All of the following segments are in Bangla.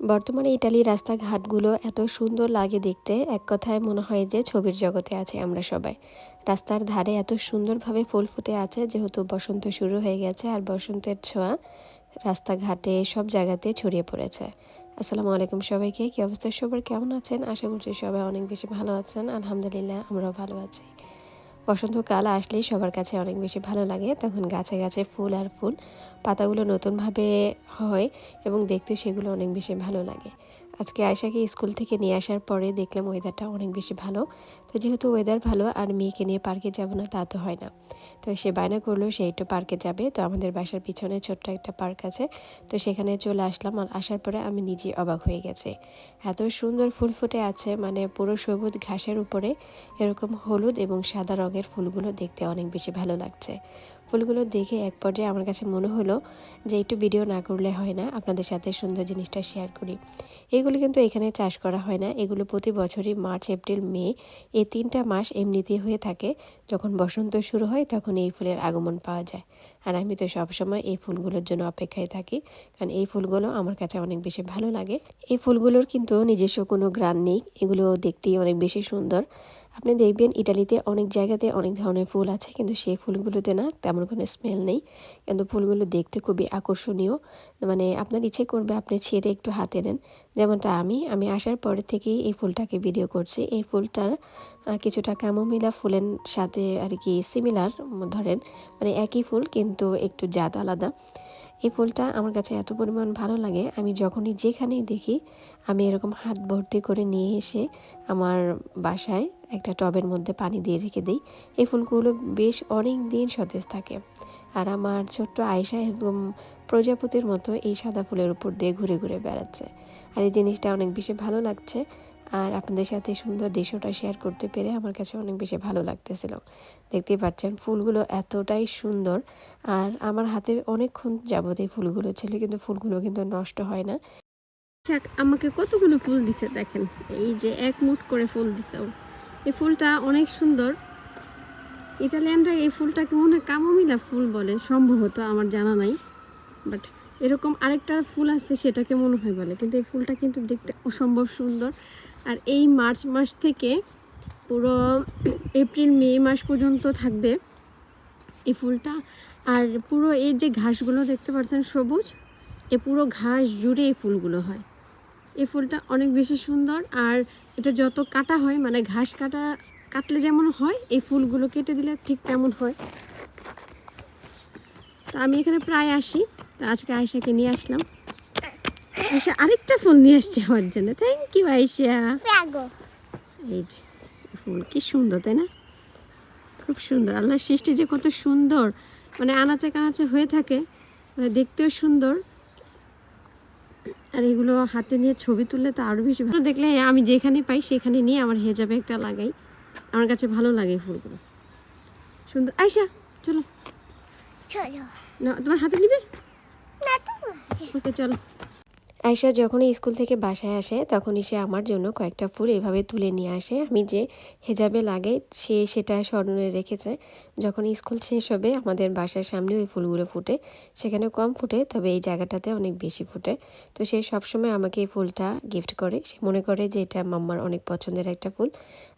বর্তমানে ইটালির রাস্তাঘাটগুলো এত সুন্দর লাগে দেখতে, এক কথায় মনে হয় যে ছবির জগতে আছে আমরা সবাই। রাস্তার ধারে এত সুন্দরভাবে ফুল ফুটে আছে যেহেতু বসন্ত শুরু হয়ে গেছে আর বসন্তের ছোঁয়া রাস্তাঘাটে সব জায়গাতে ছড়িয়ে পড়েছে। আসসালামু আলাইকুম সবাইকে, কী অবস্থা? সবার কেমন আছেন? আশা করছি সবাই অনেক বেশি ভালো আছেন। আলহামদুলিল্লাহ, আমরাও ভালো আছি। বসন্তকাল আসলেই সবার কাছে অনেক বেশি ভালো লাগে। তখন গাছে গাছে ফুল আর ফুল, পাতাগুলো নতুনভাবে হয় এবং দেখতে সেগুলো অনেক বেশি ভালো লাগে। আজকে আয়সাকে স্কুল থেকে নিয়ে আসার পরে দেখলাম ওয়েদারটা অনেক বেশি ভালো। তো যেহেতু ওয়েদার ভালো আর মেয়েকে নিয়ে পার্কে যাব না, তা তো হয় না। তো সে বায়না করল সে একটু পার্কে যাবে। তো আমাদের বাসার পিছনে ছোট্ট একটা পার্ক আছে। তো সেখানে চলে আসলাম। আর আসার পরে আমি নিজে অবাক হয়ে গেছে। এত সুন্দর ফুল ফুটে আছে মানে পুরো সবুজ ঘাসের উপরে। এরকম হলুদ এবং সাদা রঙের ফুলগুলো দেখতে অনেক বেশি ভালো লাগছে। ফুলগুলো দেখে এক পর্যায়ে আমার কাছে মনে হলো যে, একটু ভিডিও না করলে হয় না। আপনাদের সাথে সুন্দর জিনিসটা শেয়ার করি। এগুলো কিন্তু এখানে চাষ করা হয় না। এগুলো প্রতি বছরই মার্চ, এপ্রিল, মে এই তিনটা মাস এমনিতেই হয়ে থাকে। যখন বসন্ত শুরু হয়, তখন এই ফুলের আগমন পাওয়া যায়। আর আমি তো সবসময় এই ফুলগুলোর জন্য অপেক্ষায় থাকি, কারণ এই ফুলগুলো আমার কাছে অনেক বেশি ভালো লাগে। এই ফুলগুলোর কিন্তু নিজস্ব কোনো গ্রান নেই। এগুলো দেখতেই অনেক বেশি সুন্দর। আপনি দেখবেন ইটালিতে অনেক জায়গাতে অনেক ধরনের ফুল আছে, কিন্তু সেই ফুলগুলোতে না তেমন কোনো স্মেল নেই। কিন্তু ফুলগুলো দেখতে খুবই আকর্ষণীয়। মানে আপনার ইচ্ছে করবে আপনি ছেড়ে একটু হাতে নেন। যেমনটা আমি আমি আসার পরে থেকেই এই ফুলটাকে ভিডিও করছি। এই ফুলটার কিছুটা কামোমিলা ফুলের সাথে আর কি সিমিলার ধরেন। মানে একই ফুল, কিন্তু একটু জাত আলাদা। এই ফুলটা আমার কাছে এত পরিমাণ ভালো লাগে। আমি যখনই যেখানেই দেখি, আমি এরকম হাত ভর্তি করে নিয়ে এসে আমার বাসায় একটা টবের মধ্যে পানি দিয়ে রেখে দিই। এই ফুলগুলো বেশ অনেক দিন সতেজ থাকে। আর আমার ছোট্ট আয়সা একদম প্রজাপতির মতো এই সাদা ফুলের উপর দিয়ে ঘুরে ঘুরে বেড়াচ্ছে। আর এই জিনিসটা অনেক বেশি ভালো লাগছে। আর আপনাদের সাথে সুন্দর দৃশ্যটা শেয়ার করতে পেরে আমার কাছে অনেক বেশি ভালো লাগতেছিল। দেখতেই পাচ্ছেন ফুলগুলো এতটাই সুন্দর। আর আমার হাতে অনেকক্ষণ যাবত এই ফুলগুলো ছিল, কিন্তু ফুলগুলো কিন্তু নষ্ট হয় না। আমাকে কতগুলো ফুল দিছে দেখেন। এই যে এক মুঠ করে ফুল দিছে এই ফুলটা অনেক সুন্দর। ইটালিয়ানরা এই ফুলটাকে মনে হয় কামোমিলা ফুল বলে, সম্ভবত আমার জানা নাই। বাট এরকম আরেকটা ফুল আছে, সেটাকে মনে হয় বলে। কিন্তু এই ফুলটা কিন্তু দেখতে অসম্ভব সুন্দর। আর এই মার্চ মাস থেকে পুরো এপ্রিল, মে মাস পর্যন্ত থাকবে এই ফুলটা। আর পুরো এই যে ঘাসগুলো দেখতে পাচ্ছেন সবুজ, এ পুরো ঘাস জুড়ে এই ফুলগুলো হয়। এই ফুলটা অনেক বেশি সুন্দর আর এটা যত কাটা হয় মানে ঘাস কাটা, কাটলে যেমন হয়, এই ফুলগুলো কেটে দিলে ঠিক তেমন হয়। তা আমি এখানে প্রায় আসি। তা আজকে আয়সাকে নিয়ে আসলাম। আয়সা আরেকটা ফুল নিয়ে আসছে আমার জন্য। থ্যাংক ইউ আয়সা এই যে ফুল কি সুন্দর তাই না? খুব সুন্দর। আল্লাহ সৃষ্টি যে কত সুন্দর। মানে আনাচে কানাচে হয়ে থাকে মানে দেখতেও সুন্দর। আর এগুলো হাতে নিয়ে ছবি তুললে তো আরও বেশি ভালো। দেখলে আমি যেখানে পাই সেখানে নিয়ে আমার হেজাবে একটা লাগাই। আমার কাছে ভালো লাগে ফুলগুলো। সুন্দর। আয়সা চলো। না তোমার হাতে নিবে? ওকে চলো। আয়সা যখনই স্কুল থেকে বাসায় আসে, তখনই সে আমার জন্য কয়েকটা ফুল এভাবে তুলে নিয়ে আসে। আমি যে হেজাবে লাগে সে সেটা স্মরণে রেখেছে। যখন স্কুল শেষ হবে, আমাদের বাসার সামনে ওই ফুলগুলো ফুটে। সেখানে কম ফুটে, তবে এই জায়গাটাতে অনেক বেশি ফুটে। তো সে সবসময় আমাকে এই ফুলটা গিফট করে। সে মনে করে যে এটা মাম্মার অনেক পছন্দের একটা ফুল।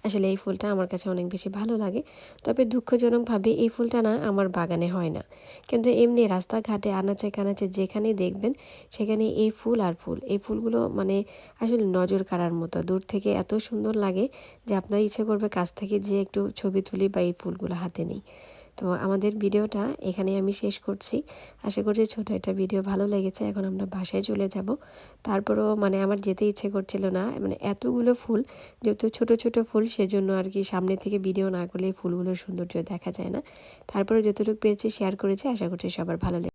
আসলে এই ফুলটা আমার কাছে অনেক বেশি ভালো লাগে। তবে দুঃখজনকভাবে এই ফুলটা না আমার বাগানে হয় না। কিন্তু এমনি রাস্তাঘাটে আনাচে কানাচে যেখানে দেখবেন, সেখানে এই ফুল আর ফুল। এই ফুলগুলো মানে আসলে নজর কাড়ার মতো। দূর থেকে এত সুন্দর লাগে যে আপনার ইচ্ছে করবে কাছ থেকে যে একটু ছবি তুলি বা এই ফুলগুলো হাতে নিই। তো আমাদের ভিডিওটা এখানে আমি শেষ করছি। আশা করছি ছোট একটা ভিডিও ভালো লেগেছে। এখন আমরা বাসায় চলে যাব। তারপরও মানে আমার যেতে ইচ্ছে করছিল না। মানে এতগুলো ফুল, যেহেতু ছোট ছোট ফুল সেজন্য আর কি সামনে থেকে ভিডিও না করলে ফুলগুলোর সৌন্দর্য দেখা যায় না। তারপরে যতটুকু পেরেছি শেয়ার করেছি। আশা করছি সবার ভালো